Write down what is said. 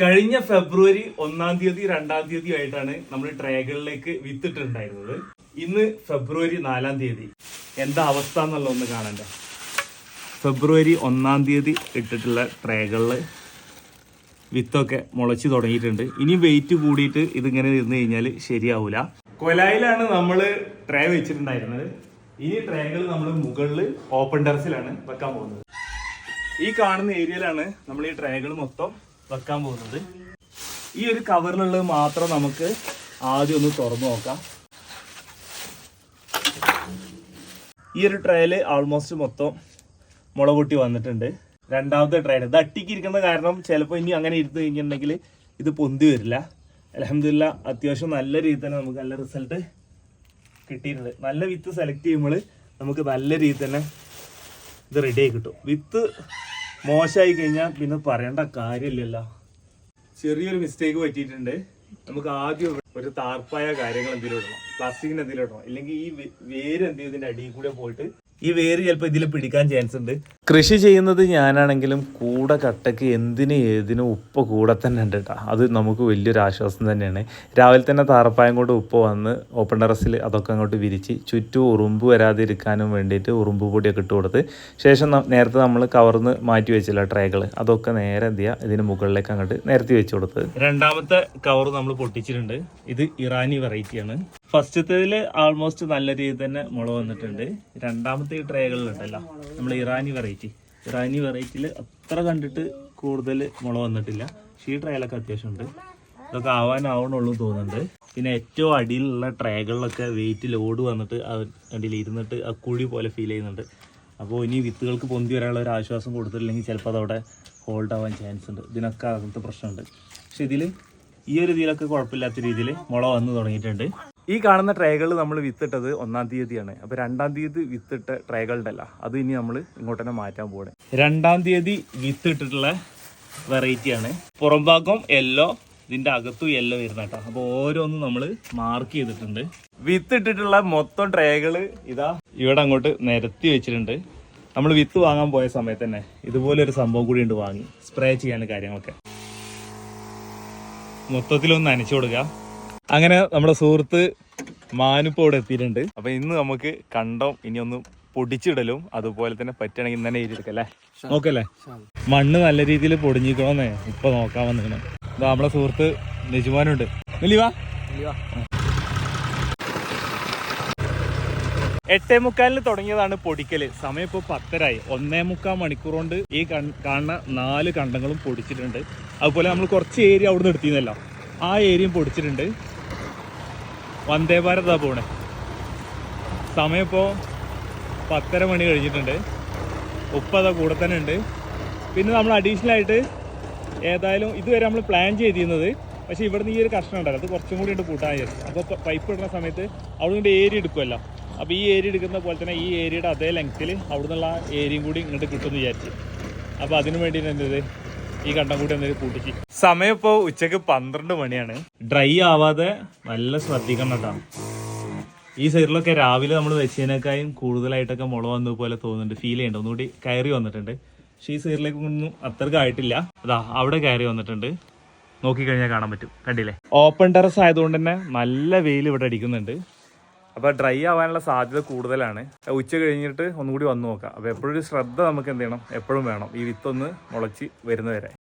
കഴിഞ്ഞ ഫെബ്രുവരി ഒന്നാം തീയതി രണ്ടാം തീയതി ആയിട്ടാണ് നമ്മൾ ട്രേകളിലേക്ക് വിത്തിട്ടുണ്ടായിരുന്നത്. ഇന്ന് ഫെബ്രുവരി നാലാം തീയതി. എന്താ അവസ്ഥ എന്നുള്ള ഒന്ന് കാണണ്ട? ഫെബ്രുവരി ഒന്നാം തീയതി ഇട്ടിട്ടുള്ള ട്രേകളിൽ വിത്തൊക്കെ മുളച്ച് തുടങ്ങിയിട്ടുണ്ട്. ഇനി വെയിറ്റ് കൂടിയിട്ട് ഇതിങ്ങനെ ഇരുന്ന് കഴിഞ്ഞാൽ ശരിയാവൂല. കൊലായിലാണ് നമ്മൾ ട്രേ വെച്ചിട്ടുണ്ടായിരുന്നത്. ഇനി ട്രേകൾ നമ്മൾ മുകളിൽ ഓപ്പൺ ടെറസിലാണ് വെക്കാൻ പോകുന്നത്. ഈ കാണുന്ന ഏരിയയിലാണ് നമ്മൾ ഈ ട്രേകൾ മൊത്തം വെക്കാൻ പോകുന്നത്. ഈ ഒരു കവറിലുള്ളത് മാത്രം നമുക്ക് ആദ്യം ഒന്ന് തുറന്നു നോക്കാം. ഈ ഒരു ട്രയൽ ആൾമോസ്റ്റ് മൊത്തം മുള പൊട്ടി വന്നിട്ടുണ്ട്. രണ്ടാമത്തെ ട്രയൽ ഇത് അട്ടിക്കിരിക്കുന്ന കാരണം ചിലപ്പോൾ ഇനി അങ്ങനെ ഇരുന്ന് കഴിഞ്ഞിട്ടുണ്ടെങ്കിൽ ഇത് പൊന്തി വരില്ല. അലഹമില്ല അത്യാവശ്യം നല്ല രീതിയിൽ തന്നെ നമുക്ക് നല്ല റിസൾട്ട് കിട്ടിയിട്ടുണ്ട്. നല്ല വിത്ത് സെലക്ട് ചെയ്യുമ്പോൾ നമുക്ക് നല്ല രീതിയിൽ തന്നെ ഇത് റെഡി ആയി കിട്ടും. വിത്ത് മോശമായി കഴിഞ്ഞാൽ പിന്നെ പറയേണ്ട കാര്യമില്ലല്ലോ. ചെറിയൊരു മിസ്റ്റേക്ക് പറ്റിയിട്ടുണ്ട്. നമുക്ക് ആദ്യം ഒരു താർപ്പായ കാര്യങ്ങൾ എന്തെങ്കിലും ഇടണം. പ്ലാസ്റ്റിക്കിന് എന്തെങ്കിലും ഇടണം. ഇല്ലെങ്കിൽ ഈ വേര് വേര് എന്തെങ്കിലും ഇതിന്റെ അടിയിൽ കൂടെ പോയിട്ട് ഈ വേര് ചിലപ്പോൾ ഇതിൽ പിടിക്കാൻ ചാൻസ് ഉണ്ട്. കൃഷി ചെയ്യുന്നത് ഞാനാണെങ്കിലും കൂടെ കട്ടക്ക് എന്തിനും ഏതിനും ഉപ്പ് കൂടെ തന്നെ ഉണ്ട് കേട്ടോ അത് നമുക്ക് വലിയൊരു ആശ്വാസം തന്നെയാണ്. രാവിലെ തന്നെ താറപ്പായം കൊണ്ട് ഉപ്പ് വന്ന് ഓപ്പൺ ടെറസിൽ അതൊക്കെ അങ്ങോട്ട് വിരിച്ച് ചുറ്റും ഉറുമ്പ് വരാതിരിക്കാനും വേണ്ടിയിട്ട് ഉറുമ്പ് പൊടിയൊക്കെ ഇട്ട് കൊടുത്ത് ശേഷം നേരത്തെ നമ്മൾ കവർന്ന് മാറ്റി വെച്ചില്ല ട്രേകൾ അതൊക്കെ നേരെ എന്ത് ചെയ്യുക? ഇതിന് മുകളിലേക്ക് അങ്ങോട്ട് നിരത്തി വെച്ച് കൊടുത്തത്. രണ്ടാമത്തെ കവർ നമ്മൾ പൊട്ടിച്ചിട്ടുണ്ട്. ഇത് ഇറാനി വെറൈറ്റിയാണ് ഫസ്റ്റത്തേതിൽ ആൾമോസ്റ്റ് നല്ല രീതിയിൽ തന്നെ മുള വന്നിട്ടുണ്ട്. രണ്ടാമത്തെ ട്രേകളിലുണ്ടല്ലോ നമ്മൾ ഇറാനി വെറൈറ്റി ഇറാനി വെറൈറ്റിയിൽ അത്ര കണ്ടിട്ട് കൂടുതൽ മുള വന്നിട്ടില്ല. പക്ഷേ ഈ ട്രേലൊക്കെ അത്യാവശ്യം ഉണ്ട്. ഇതൊക്കെ ആവാനാവണുള്ളൂ തോന്നുന്നുണ്ട്. പിന്നെ ഏറ്റവും അടിയിലുള്ള ട്രേകളിലൊക്കെ വെയിറ്റ് ലോഡ് വന്നിട്ട് അടിയിൽ ഇരുന്നിട്ട് ആ കുഴി പോലെ ഫീൽ ചെയ്യുന്നുണ്ട്. അപ്പോൾ ഇനി വിത്തുകൾക്ക് പൊന്തി വരാനുള്ള ഒരു ആശ്വാസം കൊടുത്തില്ലെങ്കിൽ ചിലപ്പോൾ അതവിടെ ഹോൾഡ് ആവാൻ ചാൻസ് ഉണ്ട്. ഇതിനൊക്കെ അങ്ങനത്തെ പ്രശ്നമുണ്ട്. പക്ഷെ ഇതിൽ ഈ ഒരു ഇതിലൊക്കെ കുഴപ്പമില്ലാത്ത രീതിയിൽ മുള വന്ന് തുടങ്ങിയിട്ടുണ്ട്. ഈ കാണുന്ന ട്രേകൾ നമ്മൾ വിത്തിട്ടത് ഒന്നാം തീയതിയാണ്. അപ്പോൾ രണ്ടാം തീയതി വിത്തിട്ട അല്ല. അത് ഇനി നമ്മൾ ഇങ്ങോട്ട് തന്നെ മാറ്റാൻ പോകണം രണ്ടാം തീയതി വിത്തിട്ടിട്ടുള്ള വെറൈറ്റിയാണ് പുറം ഭാഗം യെല്ലോ ഇതിന്റെ അകത്തും യെല്ലോ വരുന്ന കേട്ടോ. അപ്പോൾ ഓരോന്നും നമ്മൾ മാർക്ക് ചെയ്തിട്ടുണ്ട്. വിത്തിട്ടിട്ടുള്ള മൊത്തം ട്രേകൾ ഇതാ ഇവിടെ അങ്ങോട്ട് നിരത്തി വെച്ചിട്ടുണ്ട്. നമ്മൾ വിത്ത് വാങ്ങാൻ പോയ സമയത്ത് തന്നെ ഇതുപോലെ ഒരു സംഭവം കൂടി ഉണ്ട് വാങ്ങി. സ്പ്രേ ചെയ്യാൻ കാര്യങ്ങളൊക്കെ. മൊത്തത്തിലൊന്ന് നനച്ചു കൊടുക്കുക അങ്ങനെ നമ്മുടെ സുഹൃത്ത് മാനിപ്പോ ഇവിടെ എത്തിയിട്ടുണ്ട്. അപ്പൊ ഇന്ന് നമുക്ക് കണ്ടം ഇനി ഒന്ന് പൊടിച്ചിടലും അതുപോലെ തന്നെ പറ്റുകയാണെങ്കിൽ ഇന്ന് തന്നെ എഴുതിയെടുക്കല്ലേ നോക്കല്ലേ മണ്ണ് നല്ല രീതിയിൽ പൊടിഞ്ഞിക്കണോന്നേ ഇപ്പൊ നോക്കാൻ വന്നിക്കണം ഇതാ നമ്മളെ സുഹൃത്ത് നെജുമാനുണ്ട്. നെല്ലിവാ എട്ടേ മുക്കാലിന് തുടങ്ങിയതാണ് പൊടിക്കൽ. സമയം ഇപ്പൊ പത്തരായി. ഒന്നേ മുക്കാൽ മണിക്കൂർ കൊണ്ട് ഈ കാണുന്ന നാല് കണ്ടങ്ങളും പൊടിച്ചിട്ടുണ്ട്. അതുപോലെ നമ്മൾ കുറച്ച് ഏരിയ അവിടുന്ന് എടുത്തിരുന്നല്ലോ. ആ ഏരിയയും പൊടിച്ചിട്ടുണ്ട്. വന്ദേ ഭാരതാ പോണേ. സമയം ഇപ്പോൾ പത്തര മണി കഴിഞ്ഞിട്ടുണ്ട്. ഉപ്പത കൂടെ തന്നെ ഉണ്ട്. പിന്നെ നമ്മൾ അഡീഷണൽ ആയിട്ട് ഏതായാലും ഇതുവരെ നമ്മൾ പ്ലാൻ ചെയ്തിരുന്നത്. പക്ഷേ ഇവിടുന്ന് ഈ ഒരു കഷ്ണം ഉണ്ടല്ലോ അത് കുറച്ചും കൂടി ഉണ്ട് കൂട്ടാൻ വിചാരിച്ചു. അപ്പോൾ പൈപ്പ് ഇടുന്ന സമയത്ത് അവിടെ നിന്ന് ഏരിയ എടുക്കുമല്ലോ അപ്പോൾ ഈ ഏരിയ എടുക്കുന്ന പോലെ തന്നെ ഈ ഏരിയയുടെ അതേ ലെങ്ത്തിൽ അവിടെ നിന്നുള്ള ഏരിയയും കൂടി ഇങ്ങോട്ട് കിട്ടുമെന്ന് വിചാരിച്ചു. അപ്പോൾ അതിനു വേണ്ടിയിട്ട് എന്തത് ഈ കണ്ടം കൂടി എന്തെങ്കിലും കൂട്ടിക്ക്. സമയം ഇപ്പോൾ ഉച്ചയ്ക്ക് പന്ത്രണ്ട് മണിയാണ്. ഡ്രൈ ആവാതെ നല്ല ശ്രദ്ധിക്കണം കേട്ടോ. ഈ സൈഡിലൊക്കെ രാവിലെ നമ്മൾ വെച്ചതിനേക്കാളും കൂടുതലായിട്ടൊക്കെ മുള വന്നത് പോലെ തോന്നുന്നുണ്ട്. ഫീൽ ചെയ്യുന്നുണ്ട് ഒന്നുകൂടി കയറി വന്നിട്ടുണ്ട്. പക്ഷേ ഈ സൈഡിലേക്ക് ഒന്നും അത്രയ്ക്ക് ആയിട്ടില്ല. അതാ അവിടെ കയറി വന്നിട്ടുണ്ട്. നോക്കിക്കഴിഞ്ഞാൽ കാണാൻ പറ്റും. കണ്ടില്ലേ? ഓപ്പൺ ടെറസ് ആയതുകൊണ്ട് തന്നെ നല്ല വെയിൽ ഇവിടെ അടിക്കുന്നുണ്ട്. അപ്പോൾ ഡ്രൈ ആവാനുള്ള സാധ്യത കൂടുതലാണ്. ഉച്ച കഴിഞ്ഞിട്ട് ഒന്നുകൂടി വന്നു നോക്കാം. അപ്പോൾ എപ്പോഴും ശ്രദ്ധ നമുക്ക് എന്ത് ചെയ്യണം? എപ്പോഴും വേണം. ഈ വിത്തൊന്ന് മുളച്ച് വരുന്നവരെ.